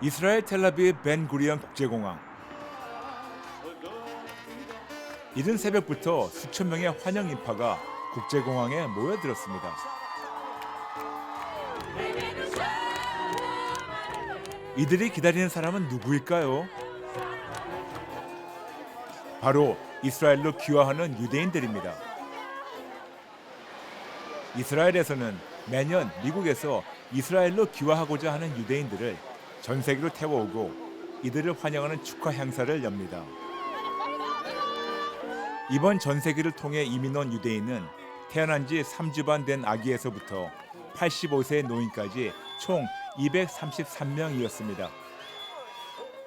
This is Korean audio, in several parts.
이스라엘 텔라비브 벤 구리안 국제공항. 이른 새벽부터 수천 명의 환영 인파가 국제공항에 모여들었습니다. 이들이 기다리는 사람은 누구일까요? 바로 이스라엘로 귀화하는 유대인들입니다. 이스라엘에서는 매년 미국에서 이스라엘로 귀화하고자 하는 유대인들을 전 세계로 태워오고 이들을 환영하는 축하 행사를 엽니다. 이번 전세기를 통해 이민 온 유대인은 태어난 지 3주 반 된 아기에서부터 85세 노인까지 총 233명이었습니다.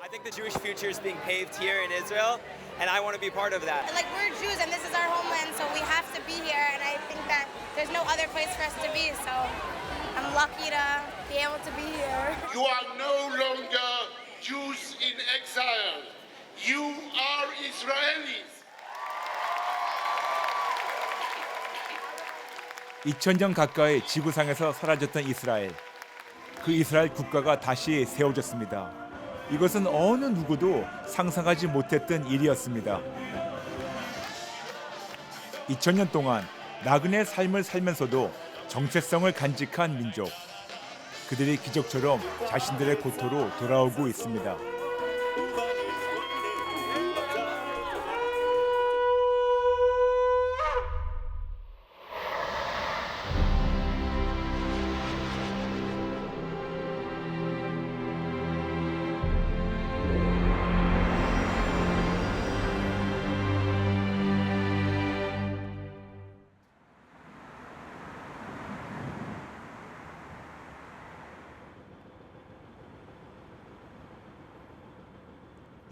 I think the Jewish future is being paved here in Israel, and I want to be part of that. like we're Jews and this is our homeland, so we have to be here. And I think that there's no other place for us to be. So I'm lucky to be able to be here. You are no longer Jews in exile. You are Israelis. 2000년 가까이 지구상에서 사라졌던 이스라엘. 그 이스라엘 국가가 다시 세워졌습니다. 이것은 어느 누구도 상상하지 못했던 일이었습니다. 2000년 동안 나그네 삶을 살면서도 정체성을 간직한 민족. 그들이 기적처럼 자신들의 고토로 돌아오고 있습니다.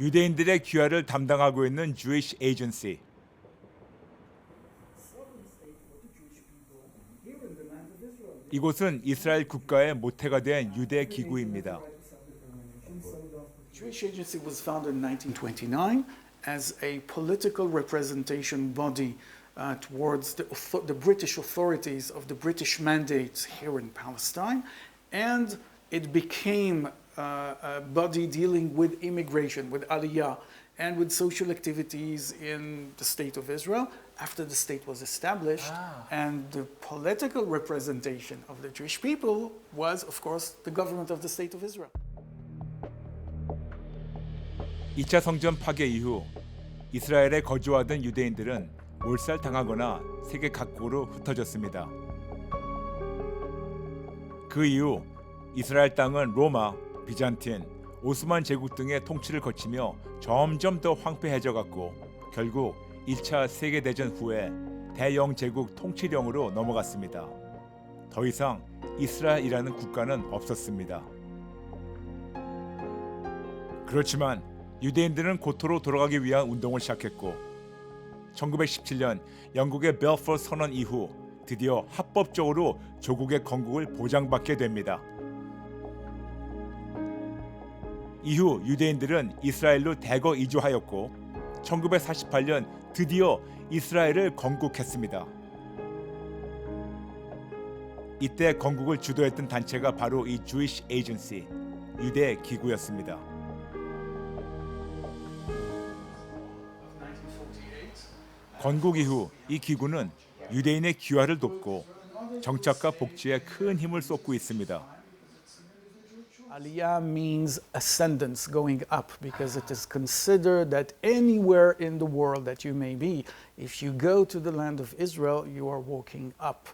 유대인들의 귀화를 담당하고 있는 Jewish Agency. 이곳은 이스라엘 국가의 모태가 된 유대 기구입니다. Jewish Agency was founded in 1929 as a political representation body uh, towards the, author- the British authorities of the British mandates here in Palestine, and it became uh, a body dealing with immigration, with aliyah, and with social activities in the state of Israel after the state was established. And the political representation of the Jewish people was, of course, the government of the state of Israel. 2차 성전 파괴 이후 이스라엘에 거주하던 유대인들은 몰살당하거나 세계 각국으로 흩어졌습니다. 그 이후 이스라엘 땅은 로마, 비잔틴, 오스만 제국 등의 통치를 거치며 점점 더 황폐해져 갔고 결국 1차 세계 대전 후에 대영 제국 통치령으로 넘어갔습니다. 더 이상 이스라엘이라는 국가는 없었습니다. 그렇지만 유대인들은 고토로 돌아가기 위한 운동을 시작했고 1917년 영국의 벨포 선언 이후 드디어 합법적으로 조국의 건국을 보장받게 됩니다. 이후 유대인들은 이스라엘로 대거 이주하였고 1948년 드디어 이스라엘을 건국했습니다. 이때 건국을 주도했던 단체가 바로 이 Jewish Agency 유대 기구였습니다. 건국 이후 이 기구는 유대인의 귀화를 돕고 정착과 복지에 큰 힘을 쏟고 있습니다. Aliyah means ascendance, going up, because it is considered that anywhere in the world that you may be, if you go to the land of Israel, you are walking up.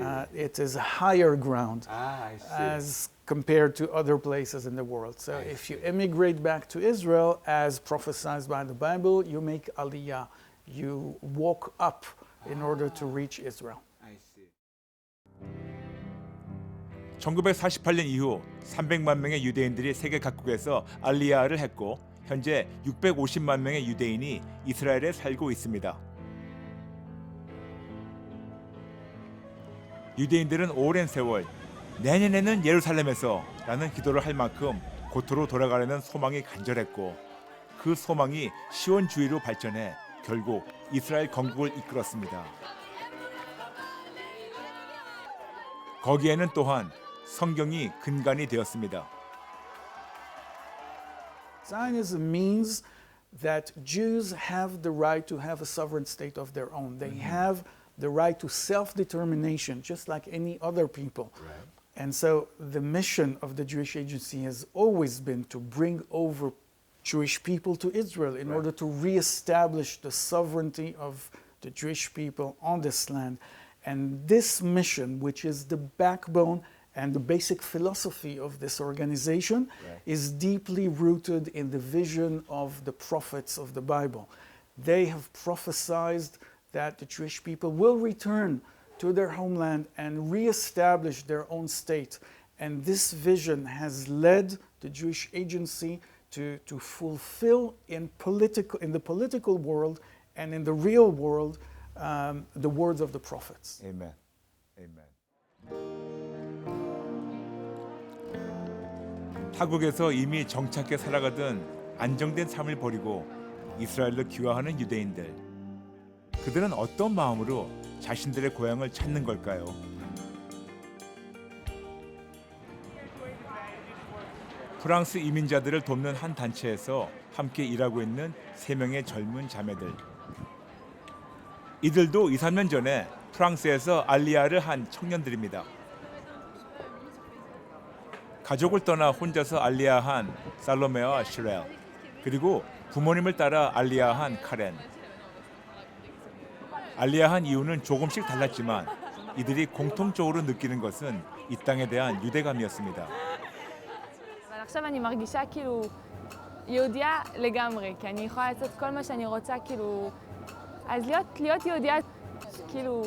Uh, it is higher ground ah, as compared to other places in the world. So if you emigrate back to Israel, as prophesied by the Bible, you make Aliyah. You walk up in order to reach Israel. 1948년 이후 300만 명의 유대인들이 세계 각국에서 알리야를 했고 현재 650만 명의 유대인이 이스라엘에 살고 있습니다. 유대인들은 오랜 세월 내년에는 예루살렘에서라는 기도를 할 만큼 고토로 돌아가려는 소망이 간절했고 그 소망이 시온주의로 발전해 결국 이스라엘 건국을 이끌었습니다. 거기에는 또한 성경이 근간이 되었습니다. Zionism means that Jews have the right to have a sovereign state of their own. They have the right to self determination, just like any other people. And so the mission of the Jewish Agency has always been to bring over Jewish people to Israel in order to reestablish the sovereignty of the Jewish people on this land. And this mission, which is the backbone and the basic philosophy of this organization, is deeply rooted in the vision of the prophets of the Bible. They have prophesied that the Jewish people will return to their homeland and reestablish their own state. And this vision has led the Jewish agency to, to fulfill in, political, in the political world and in the real world um, the words of the prophets. 아멘. 타국에서 이미 정착해 살아가던 안정된 삶을 버리고 이스라엘로 귀화하는 유대인들. 그들은 어떤 마음으로 자신들의 고향을 찾는 걸까요? 프랑스 이민자들을 돕는 한 단체에서 함께 일하고 있는 세 명의 젊은 자매들. 이들도 2, 3년 전에 프랑스에서 알리아를 한 청년들입니다. 가족을 떠나 혼자서 알리아한 살로메와 시렐 그리고 부모님을 따라 알리아한 카렌. 알리아한 이유는 조금씩 달랐지만 이들이 공통적으로 느끼는 것은 이 땅에 대한 유대감이었습니다. אבל עכשיו אני מרגישה כאילו יהודייה לגמרי, כי אני יכולה לעשות כל מה שאני רוצה, כאילו... אז להיות, להיות יהודייה, כאילו,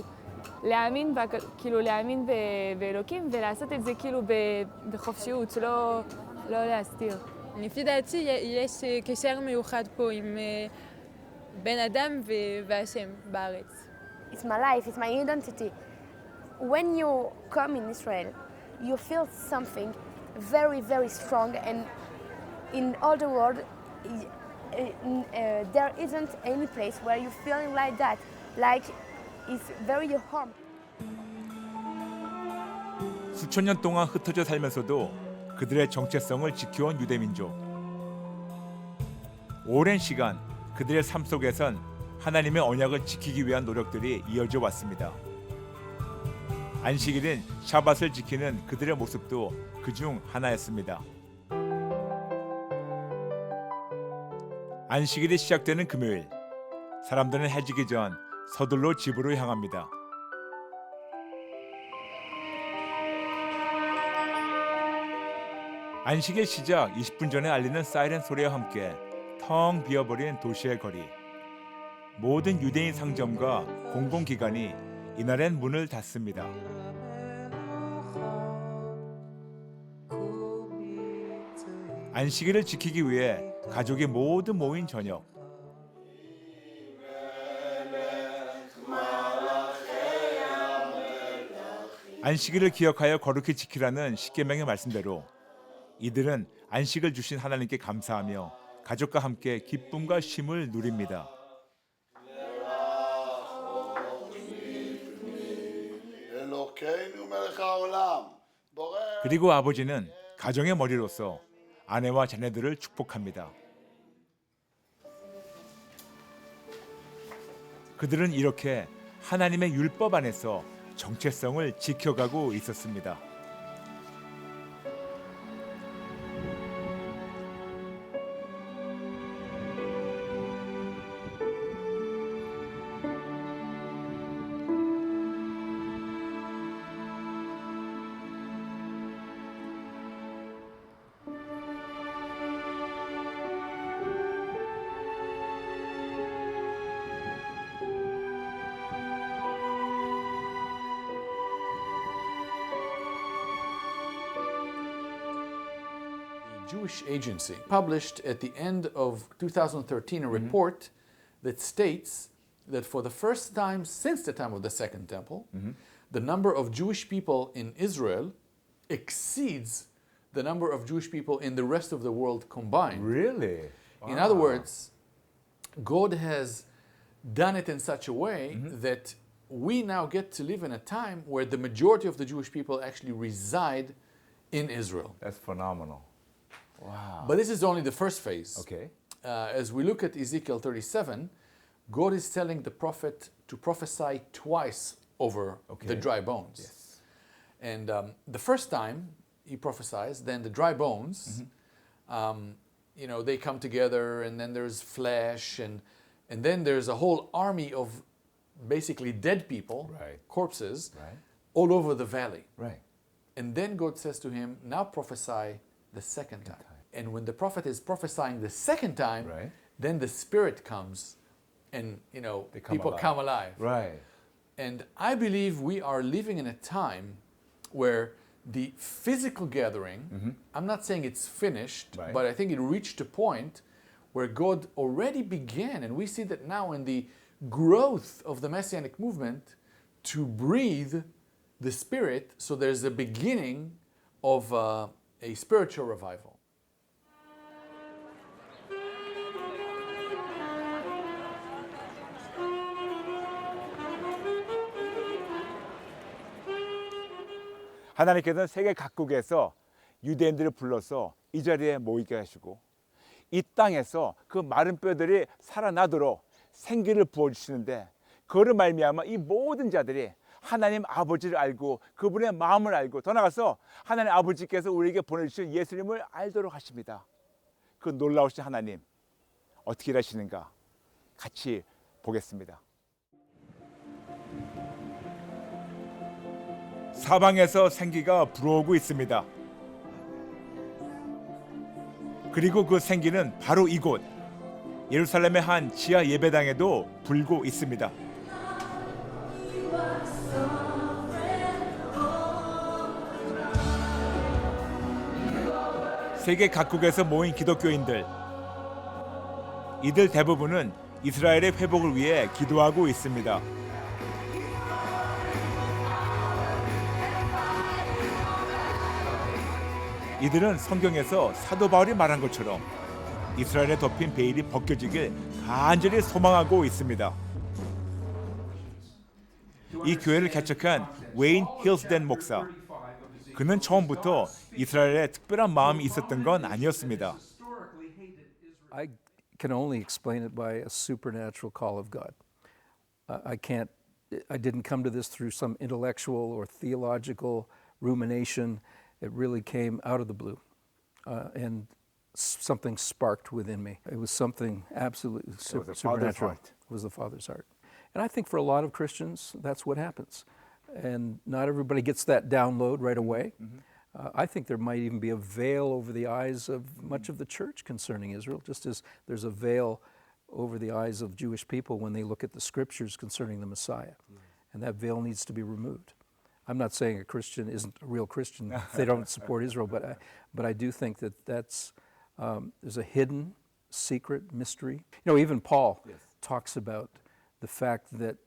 להאמין, כאילו, להאמין ב, באלוקים ולעשות את זה כאילו ב, בחופשיות, לא, לא להסתיר. לפי דעתי יש קשר מיוחד פה עם אה, בן אדם ו- והשם בארץ. It's my life, it's my identity. When you come in Israel, you feel something very, very strong, and in all the world, uh, uh, there isn't any place where you feeling like that. Like it's very home. 수천 년 동안 흩어져 살면서도 그들의 정체성을 지켜온 유대민족. 오랜 시간 그들의 삶 속에선 하나님의 언약을 지키기 위한 노력들이 이어져 왔습니다. 안식일인 샤밧을 지키는 그들의 모습도 그중 하나였습니다. 안식일이 시작되는 금요일, 사람들은 해지기 전 서둘러 집으로 향합니다. 안식일 시작 20분 전에 알리는 사이렌 소리와 함께 텅 비어버린 도시의 거리. 모든 유대인 상점과 공공기관이 이날엔 문을 닫습니다. 안식일을 지키기 위해 가족이 모두 모인 저녁. 안식일을 기억하여 거룩히 지키라는 십계명의 말씀대로 이들은 안식을 주신 하나님께 감사하며 가족과 함께 기쁨과 쉼을 누립니다. 그리고 아버지는 가정의 머리로서 아내와 자녀들을 축복합니다. 그들은 이렇게 하나님의 율법 안에서 정체성을 지켜가고 있었습니다. Jewish Agency published at the end of 2013 a mm-hmm. report that states that for the first time since the time of the Second Temple, mm-hmm. the number of Jewish people in Israel exceeds the number of Jewish people in the rest of the world combined. Really? In other words, God has done it in such a way mm-hmm. that we now get to live in a time where the majority of the Jewish people actually reside in Israel. That's phenomenal. Wow. But this is only the first phase. Okay. Uh, as we look at Ezekiel 37, God is telling the prophet to prophesy twice over Okay. the dry bones. Yes. And um, the first time he prophesies, then the dry bones, um, you know, they come together, and then there's flesh, and and then there's a whole army of basically dead people, Right. corpses, Right. all over the valley. Right. And then God says to him, Now prophesy the second time. And when the prophet is prophesying the second time, Right. then the Spirit comes and, you know, come people alive. come alive. Right. And I believe we are living in a time where the physical gathering, I'm not saying it's finished, Mm-hmm. Right. but I think it reached a point where God already began, and we see that now in the growth of the Messianic movement, to breathe the Spirit, so there's a beginning of uh, a spiritual revival. 하나님께서는 세계 각국에서 유대인들을 불러서 이 자리에 모이게 하시고 이 땅에서 그 마른 뼈들이 살아나도록 생기를 부어 주시는데 그를 말미암아 이 모든 자들이 하나님 아버지를 알고 그분의 마음을 알고 더 나아가서 하나님 아버지께서 우리에게 보내주신 예수님을 알도록 하십니다. 그 놀라우신 하나님 어떻게 일하시는가 같이 보겠습니다. 사방에서 생기가 불어오고 있습니다. 그리고 그 생기는 바로 이곳 예루살렘의 한 지하 예배당에도 불고 있습니다. 세계 각국에서 모인 기독교인들 이들 대부분은 이스라엘의 회복을 위해 기도하고 있습니다. 이들은 성경에서 사도 바울이 말한 것처럼 이스라엘에 덮인 베일이 벗겨지길 간절히 소망하고 있습니다. 이 교회를 개척한 웨인 힐스덴 목사. 그는 처음부터 이스라엘에 특별한 마음이 있었던 건 아니었습니다. I can only explain it by a supernatural call of God. I I can't, I didn't come to this through some intellectual or theological rumination. It really came out of the blue. Uh, and s- something sparked within me. It was something absolutely su- was the Father's supernatural. heart. It was the Father's heart. And I think for a lot of Christians, that's what happens. And not everybody gets that download right away. Uh, I think there might even be a veil over the eyes of much of the church concerning Israel, just as there's a veil over the eyes of Jewish people when they look at the scriptures concerning the Messiah. And that veil needs to be removed. I'm not saying a Christian isn't a real Christian if they don't support Israel, but I, but I do think that that's, um, there's a hidden, secret mystery. You know, even Paul talks about the fact that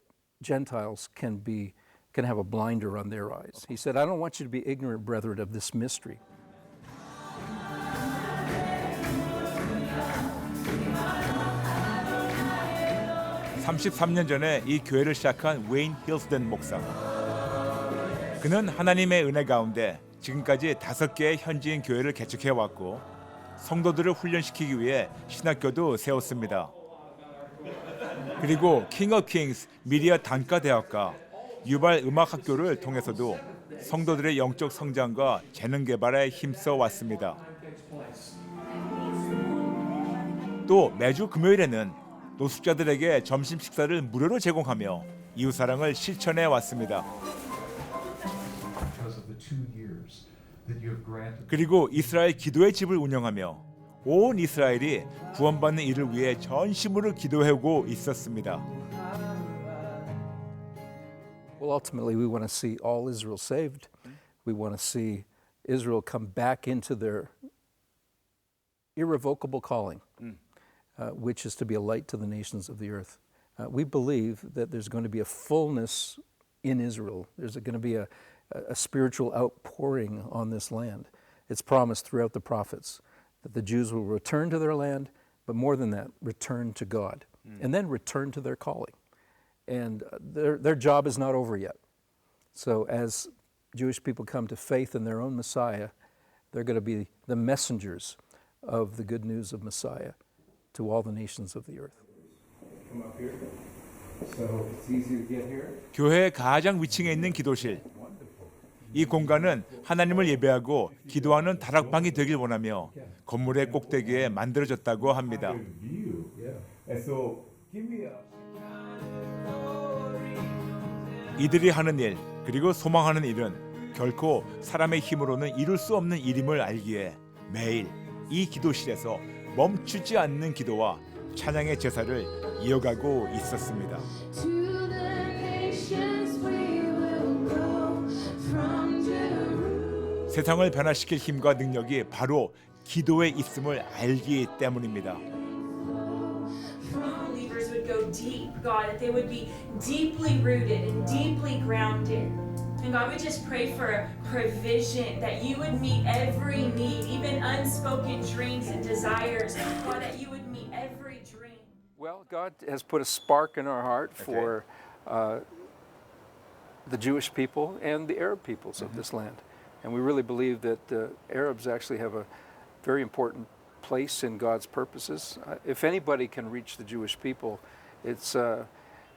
Gentiles can be can have a blinder on their eyes. He said, I don't want you to be ignorant, brethren, of this mystery. 33년 전에 이 교회를 시작한 웨인 힐스덴 목사. 그는 하나님의 은혜 가운데 지금까지 다섯 개의 현지인 교회를 개척해 왔고 성도들을 훈련시키기 위해 신학교도 세웠습니다. 그리고 킹 오브 킹스 미디어 단과 대학과 유발 음악 학교를 통해서도 성도들의 영적 성장과 재능 개발에 힘써 왔습니다. 또 매주 금요일에는 노숙자들에게 점심 식사를 무료로 제공하며 이웃 사랑을 실천해 왔습니다. 그리고 이스라엘 기도의 집을 운영하며 온 이스라엘이 구원받는 일을 위해 전심으로 기도해오고 있었습니다. Well, ultimately, we want to see all Israel saved. We want to see Israel come back into their irrevocable calling, uh, which is to be a light to the nations of the earth. Uh, we believe that there's going to be a fullness in Israel. There's going to be a, a spiritual outpouring on this land. It's promised throughout the prophets that the Jews will return to their land, but more than that, return to God, and then return to their calling. And uh, their, their job is not over yet. So, as Jewish people come to faith in their own Messiah, they're going to be the messengers of the good news of Messiah to all the nations of the earth. Come up here. So it's easy to get here. 교회의 가장 위층에 있는 기도실. 이 공간은 하나님을 예배하고 기도하는 다락방이 되길 원하며 건물의 꼭대기에 만들어졌다고 합니다. 이들이 하는 일 그리고 소망하는 일은 결코 사람의 힘으로는 이룰 수 없는 일임을 알기에 매일 이 기도실에서 멈추지 않는 기도와 찬양의 제사를 이어가고 있었습니다. 세상을 변화시킬 힘과 능력이 바로 기도에 있음을 알기 때문입니다. Believers would go deep, God, that they would be deeply rooted and deeply grounded. And God, we just pray for provision, that you would meet every need, even unspoken dreams and desires. God, that you would meet every dream. Well, God has put a spark in our heart for uh, the Jewish people and the Arab peoples of this land. And we really believe that the Arabs actually have a very important place in God's purposes. Uh, if anybody can reach the Jewish people, it's uh,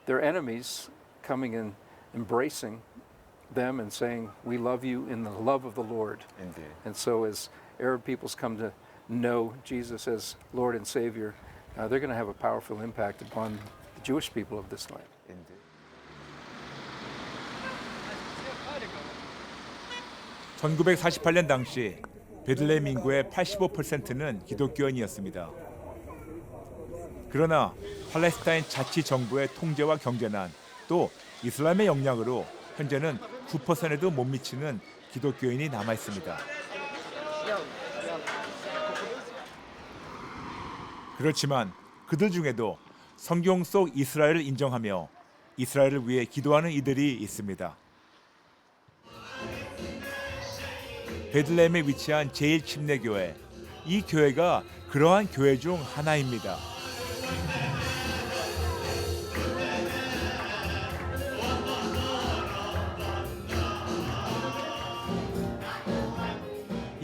their enemies coming and embracing them and saying, We love you in the love of the Lord. And so, as Arab peoples come to know Jesus as Lord and Savior, uh, they're going to have a powerful impact upon the Jewish people of this land. 1948년 당시 베들레헴 인구의 85%는 기독교인이었습니다. 그러나 팔레스타인 자치 정부의 통제와 경제난 또 이슬람의 영향으로 현재는 9%도 못 미치는 기독교인이 남아 있습니다. 그렇지만 그들 중에도 성경 속 이스라엘을 인정하며 이스라엘을 위해 기도하는 이들이 있습니다. 베들레헴에 위치한 제일 침례 교회. 이 교회가 그러한 교회 중 하나입니다.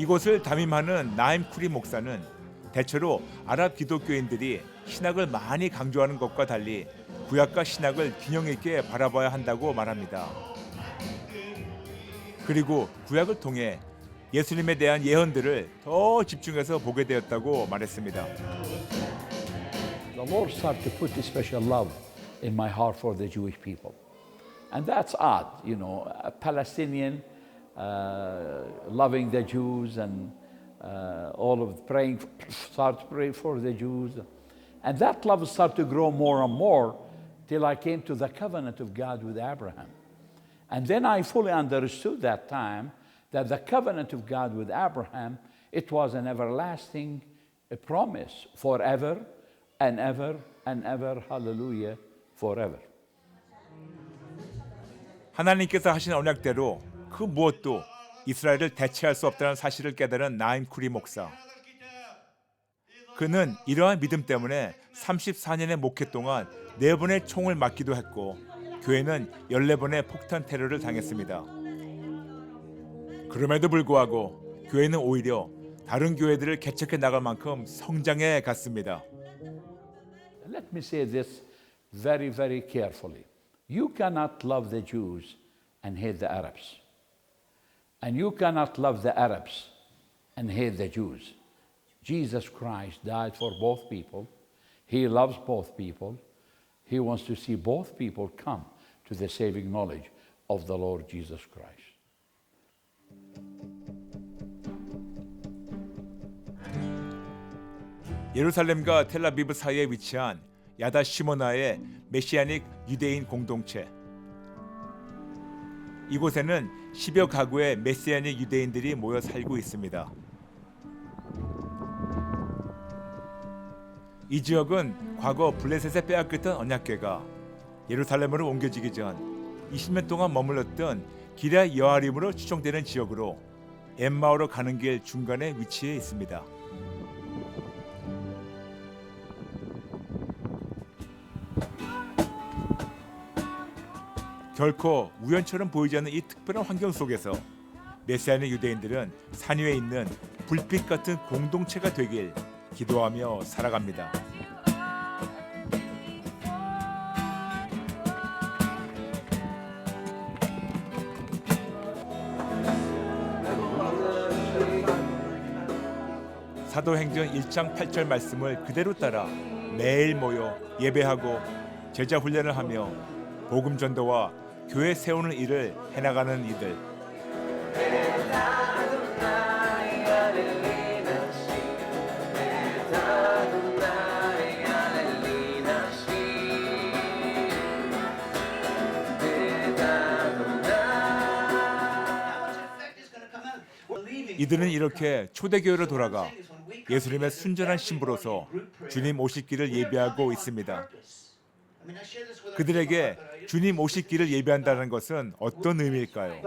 이곳을 담임하는 나임 쿠리 목사는 대체로 아랍 기독교인들이 신학을 많이 강조하는 것과 달리 구약과 신학을 균형 있게 바라봐야 한다고 말합니다. 그리고 구약을 통해 예수님에 대한 예언들을 더 집중해서 보게 되었다고 말했습니다. The Lord started to put a special love in my heart for the Jewish people. And that's odd, you know, a Palestinian loving the Jews and uh, all of praying, start to pray for the Jews. And that love started to grow more and more till I came to the covenant of God with Abraham. And then I fully understood that time that the covenant of God with Abraham, it was an everlasting uh, promise forever and ever and ever, hallelujah, forever. 하나님께서 하신 언약대로 그 무엇도 이스라엘을 대체할 수 없다는 사실을 깨달은 나임 쿠리 목사. 그는 이러한 믿음 때문에 34년의 목회 동안 네 번의 총을 맞기도 했고 교회는 14번의 폭탄 테러를 당했습니다. 그럼에도 불구하고 교회는 오히려 다른 교회들을 개척해 나갈 만큼 성장해 갔습니다. Let me say this very, very carefully. You cannot love the Jews and hate the Arabs. And you cannot love the Arabs and hate the Jews. Jesus Christ died for both people. He loves both people. He wants to see both people come to the saving knowledge of the Lord Jesus Christ. 예루살렘과 텔라비브 사이에 위치한 야다 시모나의 메시아닉 유대인 공동체. 이곳에는 10여 가구의 메시아닉 유대인들이 모여 살고 있습니다. 이 지역은 과거 블레셋에 빼앗겼던 언약궤가 예루살렘으로 옮겨지기 전 20년 동안 머물렀던 기라 여아림으로 추정되는 지역으로 엠마오로 가는 길 중간에 위치해 있습니다. 결코 우연처럼 보이지 않는 이 특별한 환경 속에서 메시아의 유대인들은 산 위에 있는 불빛 같은 공동체가 되길 기도하며 살아갑니다. 사도행전 1장 8절 말씀을 그대로 따라 매일 모여 예배하고 제자 훈련을 하며 복음 전도와 교회 세우는 일을 해나가는 이들. 이들은 이렇게 초대교회로 돌아가 예수님의 순전한 신부로서 주님 오실 길을 예비하고 있습니다. 그들에게 주님 오실 길을 예비한다는 것은 어떤 의미일까요?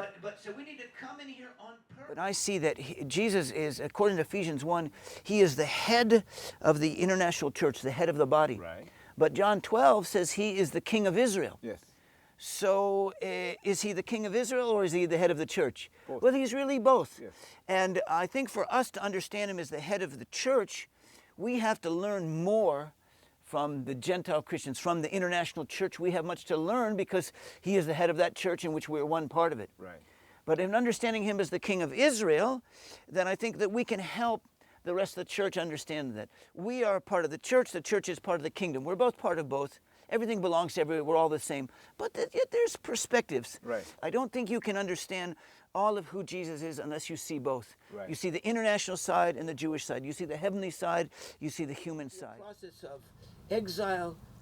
But I see that he, Jesus is, according to Ephesians 1, he is the head of the international church, the head of the body. But John 12 says he is the king of Israel. Yes. So uh, is he the king of Israel or is he the head of the church? Well, he's really both. And I think for us to understand him as the head of the church, we have to learn more from the Gentile Christians, from the international church. We have much to learn because he is the head of that church in which we're one part of it. Right. But in understanding him as the king of Israel, then I think that we can help the rest of the church understand that we are part of the church, the church is part of the kingdom. We're both part of both. Everything belongs to everyone. We're all the same. But th- yet there's perspectives. Right. I don't think you can understand all of who Jesus is unless you see both. Right. You see the international side and the Jewish side. You see the heavenly side, you see the human side. process of exile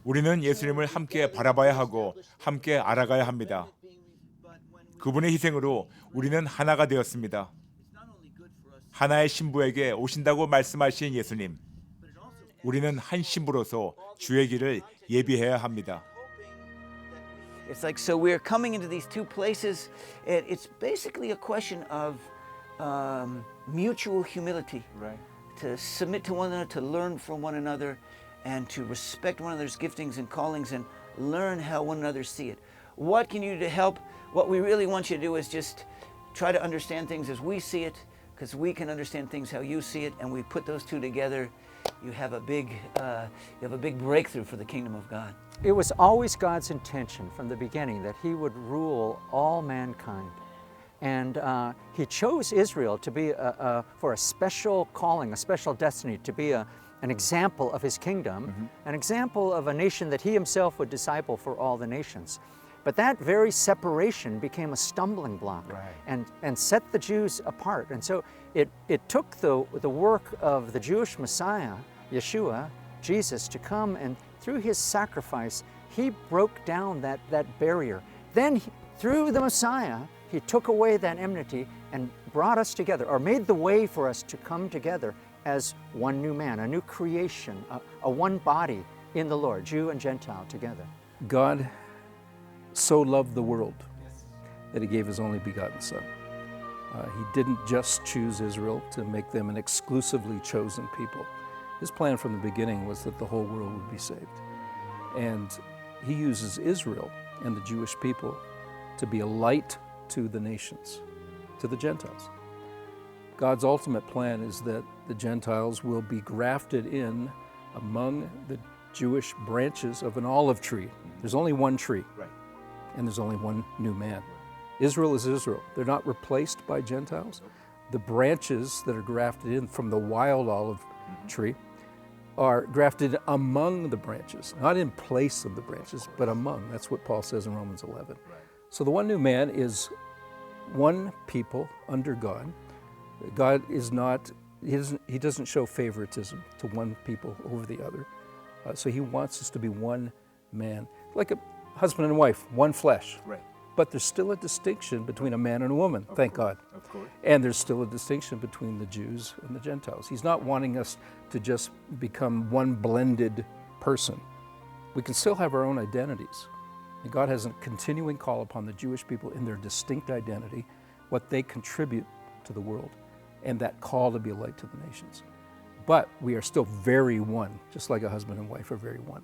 우리는 예수님을 함께 바라봐야 하고 함께 알아가야 합니다. 그분의 희생으로 우리는 하나가 되었습니다. 하나의 신부에게 오신다고 말씀하신 예수님. 우리는 한 신부로서 주의 길을 예비해야 합니다. It's like, so we're coming into these two places, and it's basically a question of um, mutual humility. Right. To submit to one another, to learn from one another, and to respect one another's giftings and callings and learn how one another see it. What can you do to help? What we really want you to do is just try to understand things as we see it, because we can understand things how you see it, and we put those two together. You have a big, uh, you have a big breakthrough for the kingdom of God. It was always God's intention from the beginning that He would rule all mankind. And uh, He chose Israel to be a, a, for a special calling, a special destiny, to be a, an mm-hmm. example of His kingdom, mm-hmm. an example of a nation that He Himself would disciple for all the nations. But that very separation became a stumbling block and, and set the Jews apart. And so it, it took the, the work of the Jewish Messiah, Yeshua, Jesus, to come and through his sacrifice, he broke down that, that barrier. Then, he- through the Messiah, he took away that enmity and brought us together, or made the way for us to come together as one new man, a new creation, a, a one body in the Lord, Jew and Gentile together. God so loved the world that he gave his only begotten Son. Uh, he didn't just choose Israel to make them an exclusively chosen people. His plan from the beginning was that the whole world would be saved. And he uses Israel and the Jewish people to be a light to the nations, to the Gentiles. God's ultimate plan is that the Gentiles will be grafted in among the Jewish branches of an olive tree. There's only one tree, Right. and there's only one new man. Israel is Israel. They're not replaced by Gentiles. The branches that are grafted in from the wild olive mm-hmm. tree are grafted among the branches, not in place of the branches, but among. That's what Paul says in Romans 11. So the one new man is one people under God. God is not, he doesn't, he doesn't show favoritism to one people over the other. Uh, so he wants us to be one man, like a husband and wife, one flesh. Right. But there's still a distinction between a man and a woman, thank God. Of course. And there's still a distinction between the Jews and the Gentiles. He's not wanting us to just become one blended person. We can still have our own identities. And God has a continuing call upon the Jewish people in their distinct identity, what they contribute to the world, and that call to be a light to the nations. But we are still very one, just like a husband and wife are very one.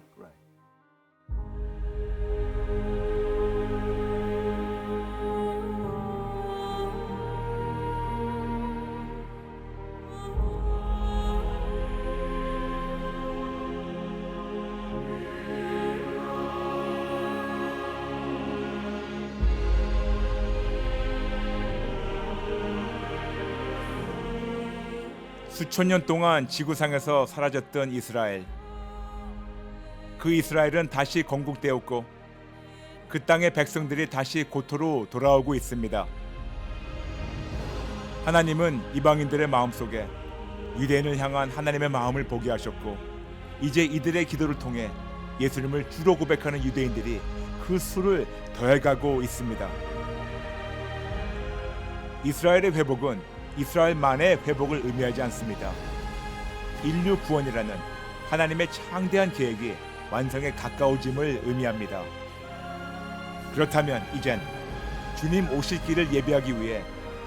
Right. 수천 년 동안 지구상에서 사라졌던 이스라엘. 그 이스라엘은 다시 건국되었고 그 땅의 백성들이 다시 고토로 돌아오고 있습니다. 하나님은 이방인들의 마음속에 유대인을 향한 하나님의 마음을 보게 하셨고 이제 이들의 기도를 통해 예수님을 주로 고백하는 유대인들이 그 수를 더해가고 있습니다. 이스라엘의 회복은 이스라엘만의 회복을 의미하지 않습니다. 인류 구원이라는 하나님의 창대한 계획이 완성에 가까워짐을 의미합니다. 그렇다면 이젠 주님 오실 길을 예비하기 위해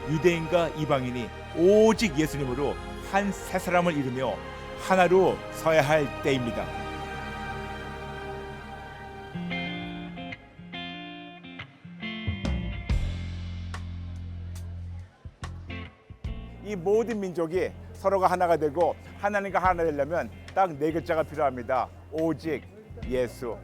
유대인과 이방인이 오직 예수님으로 한 세 사람을 이루며 하나로 서야 할 때입니다. 이 모든 민족이 서로가 하나가 되고 하나님과 하나 되려면 딱 네 글자가 필요합니다. 오직 예수.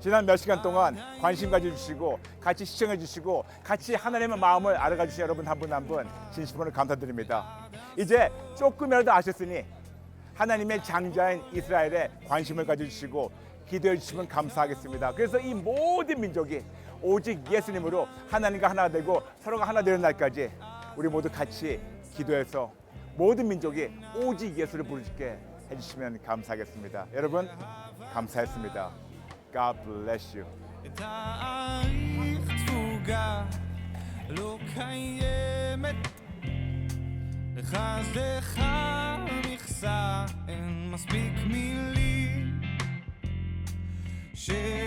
지난 몇 시간 동안 관심 가져주시고 같이 시청해 주시고 같이 하나님의 마음을 알아가 주신 여러분 한 분 한 분 진심으로 감사드립니다. 이제 조금이라도 아셨으니 하나님의 장자인 이스라엘에 관심을 가져주시고 기도해 주시면 감사하겠습니다. 그래서 이 모든 민족이 오직 예수님으로 하나님과 하나 되고 서로가 하나 되는 날까지 우리 모두 같이 기도해서 모든 민족이 오직 예수를 부르게 해주시면 감사하겠습니다. 여러분 감사했습니다. God bless you. תאריך תפוגה לא קיימת לחסדך מכסה אין מספיק מילים שאוכל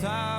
time.